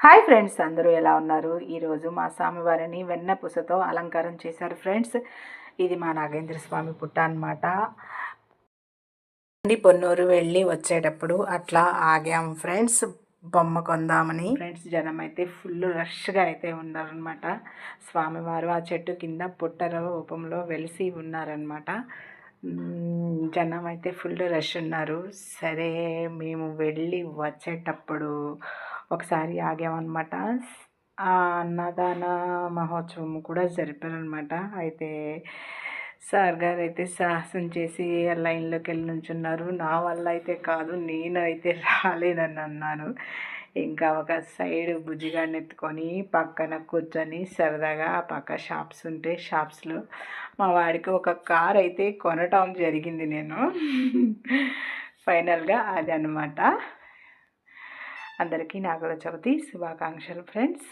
Hi friends అందరూ ఎలా ఉన్నారు? ఈరోజు మా స్వామివారిని వెన్న పూసతో అలంకారం చేశారు ఫ్రెండ్స్. ఇది మా నాగేంద్ర స్వామి పుట్ట అనమాట పొన్నూరు వెళ్ళి వచ్చేటప్పుడు అట్లా ఆగాము ఫ్రెండ్స్ బొమ్మ కొందామని. ఫ్రెండ్స్ జనం అయితే ఫుల్ రష్గా అయితే ఉన్నారనమాట స్వామివారు ఆ చెట్టు కింద పుట్టల రూపంలో వెలిసి ఉన్నారనమాట జనం అయితే ఫుల్ రష్ ఉన్నారు. సరే మేము వెళ్ళి వచ్చేటప్పుడు ఒకసారి ఆగామన్నమాట. ఆ అన్నదాన మహోత్సవం కూడా జరిపారనమాట అయితే సార్ గారు అయితే సాహసం చేసి లైన్లోకి వెళ్ళి నుంచున్నారు. నా వల్ల అయితే కాదు నేను అయితే రాలేనని అన్నాను ఇంకా ఒక సైడ్ బుజ్జిగాడిని ఎత్తుకొని పక్కన కూర్చొని సరదాగా ఆ పక్క షాప్స్ ఉంటే షాప్స్లో మా వాడికి ఒక కార్ అయితే కొనటం జరిగింది నేను. ఫైనల్గా అది అనమాట అందరికీ నాగుల చవితి శుభాకాంక్షలు ఫ్రెండ్స్.